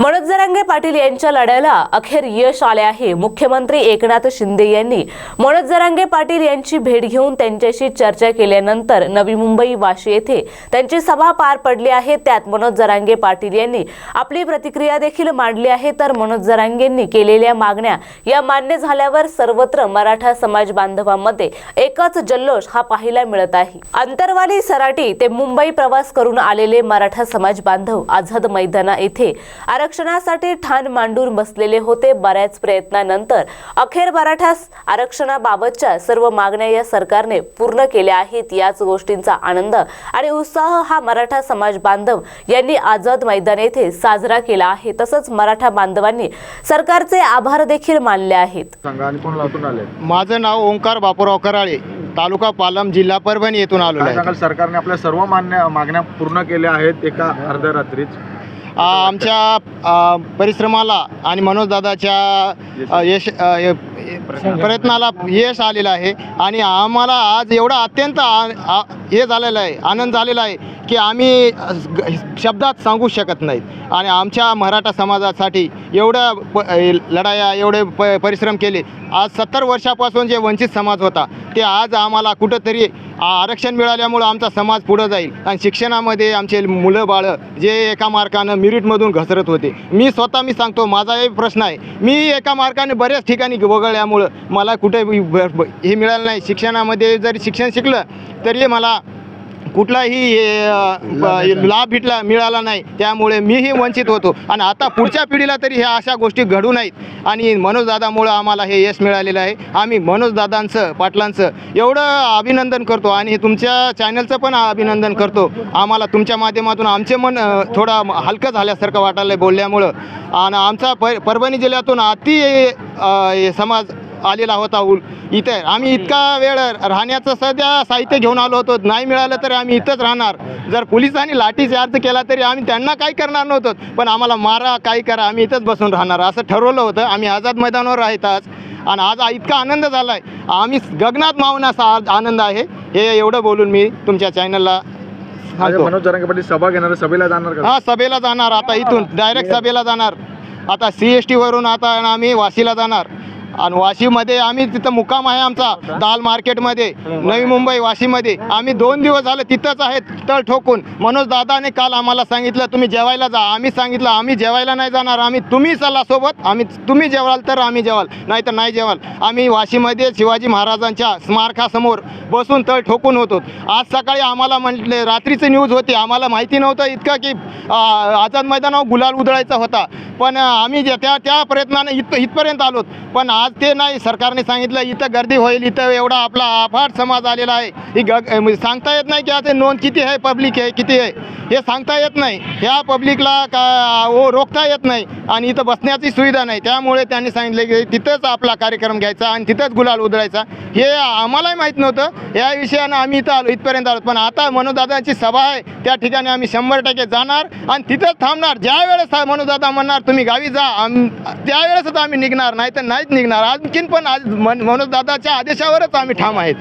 मनोज जरांगे पाटील यांच्या लढ्याला अखेर यश आले आहे. मुख्यमंत्री एकनाथ शिंदे यांनी मनोज जरांगे पाटील यांची भेट घेऊन त्यांच्याशी चर्चा केल्यानंतर नवी मुंबई वाशी येथे त्यांची सभा पार पडली आहे. त्यात मनोज जरांगे पाटील यांनी आपली प्रतिक्रिया देखील मांडली आहे. तर मनोज जरांगेंनी केलेल्या मागण्या या मान्य झाल्यावर सर्वत्र मराठा समाज बांधवांमध्ये एकच जल्लोष हा पाहायला मिळत आहे. अंतरवाली सराटी ते मुंबई प्रवास करून आलेले मराठा समाज बांधव आझाद मैदाना येथे आरक्षणासाठी ठाण मांडून बसलेले होते बऱ्याच प्रयत्नानंतर. अखेर मराठा आरक्षणाबाबतच्या सर्व मागण्या या सरकारने पूर्ण केल्या आहेत याच गोष्टींचा आनंद आणि उत्साह हा मराठा समाज बांधव यांनी आझाद मैदान येथे साजरा केला आहे. तसंच मराठा बांधवांनी सरकारचे आभार देखील मानले आहेत. आले माझं नाव ओंकार बापूराव कराळे तालुका पालम जिल्हा परभणी येथून आलेलो काय आहे. सरकारने आपल्या सर्व मान्य मागण्या पूर्ण केल्या आहेत एका अर्ध्या रात्रीच आमच्या परिश्रमाला आणि मनोजदादाच्या यश य- प्रयत्नाला यश आलेलं आहे. आणि आम्हाला आज एवढा अत्यंत आ- हे झालेलं आहे आनंद झालेला आहे की आम्ही शब्दात सांगू शकत नाहीत. आणि आमच्या मराठा समाजासाठी एवढं प लढाया एवढे प परिश्रम केले. आज सत्तर वर्षापासून जे वंचित समाज होता ते आज आम्हाला कुठंतरी आरक्षण मिळाल्यामुळं आमचा समाज पुढं जाईल. आणि शिक्षणामध्ये आमचे मुलं बाळं जे एका मार्कानं मिरिटमधून घसरत होते. मी स्वतः मी सांगतो माझा एक प्रश्न आहे. मी एका मार्काने बऱ्याच ठिकाणी वगळल्यामुळं मला कुठे हे मिळालं नाही. शिक्षणामध्ये जरी शिक्षण शिकलं तरी मला कुठलाही हे, लाभ भेटला मिळाला नाही. त्यामुळे मीही वंचित होतो. आणि आता पुढच्या पिढीला तरी ह्या अशा गोष्टी घडू नाहीत आणि मनोजदादामुळं आम्हाला हे यश मिळालेलं आहे. आम्ही मनोजदादांचं पाटलांचं एवढं अभिनंदन करतो. आणि तुमच्या चॅनलचं पण अभिनंदन करतो. आम्हाला तुमच्या माध्यमातून आमचे मन थोडं हलकं झाल्यासारखं वाटायला बोलल्यामुळं. आणि आमचा प परभणी जिल्ह्यातून अति समाज आलेला होता उल इथे आम्ही इतका वेळ राहण्याचं सध्या साहित्य घेऊन आलो होतो. नाही मिळालं तर आम्ही इथंच राहणार. जर पोलिसांनी लाठीचार्ज केला तरी आम्ही त्यांना काही करणार नव्हतो. पण आम्हाला मारा काही करा आम्ही इथंच बसून राहणार. असं ठरवलं होतं. आम्ही आझाद मैदानावर आहेत आज. आणि आज इतका आनंद झाला आहे आम्ही गगनात मावण्याचा आज आनंद आहे. हे एवढं बोलून मी तुमच्या चॅनलला मनोज जरांगे पाटील सभा घेणार सभेला जाणार हा सभेला जाणार. आता इथून डायरेक्ट सभेला जाणार. आता सी एस टीवरून आता आम्ही वाशीला जाणार. आणि वाशीमध्ये आम्ही तिथं मुक्काम आहे आमचा दाल मार्केटमध्ये नवी मुंबई वाशीमध्ये. आम्ही दोन दिवस झाले तिथंच आहेत तळ ठोकून. मनोज दादाने काल आम्हाला सांगितलं तुम्ही जेवायला जा. आम्ही सांगितलं आम्ही जेवायला नाही जाणार आम्ही तुम्ही चला सोबत आम्ही तुम्ही जेवाल तर आम्ही जेवाल नाही तर नाही जेवाल. आम्ही वाशीमध्ये शिवाजी महाराजांच्या स्मारकासमोर बसून तळ ठोकून होतो. आज सकाळी आम्हाला म्हटले रात्रीची न्यूज होती. आम्हाला माहिती नव्हतं इतकं की आझाद मैदानावर गुलाल उधळायचा होता. पण आम्ही जे त्या त्या प्रयत्नाने इत इथपर्यंत आलोत. पण आज ते नाही. सरकारने सांगितलं इथं गर्दी होईल इथं एवढा आपला अफाट समाज आलेला आहे. ही ग म्हणजे सांगता येत नाही की आता नोंद किती आहे पब्लिक आहे किती आहे. हे सांगता येत नाही. ह्या पब्लिकला का ओ रोखता येत नाही. आणि इथं बसण्याची सुविधा नाही. त्यामुळे त्यांनी सांगितलं की तिथंच आपला कार्यक्रम घ्यायचा आणि तिथंच गुलाल उधळायचा. हे आम्हालाही माहीत नव्हतं. या विषयानं आम्ही इथं आलो इथपर्यंत आलो. पण आता मनोदादांची सभा आहे. त्या ठिकाणी आम्ही शंभर टक्के जाणार आणि तिथंच थांबणार. ज्या वेळेस मनोदादा म्हणणार तुम्ही गावी जा आम त्यावेळेसच आम्ही निघणार नाही तर नाहीच निघणार. आणखीन पण आज मन मनोजदादाच्या आदेशावरच आम्ही ठाम आहेत.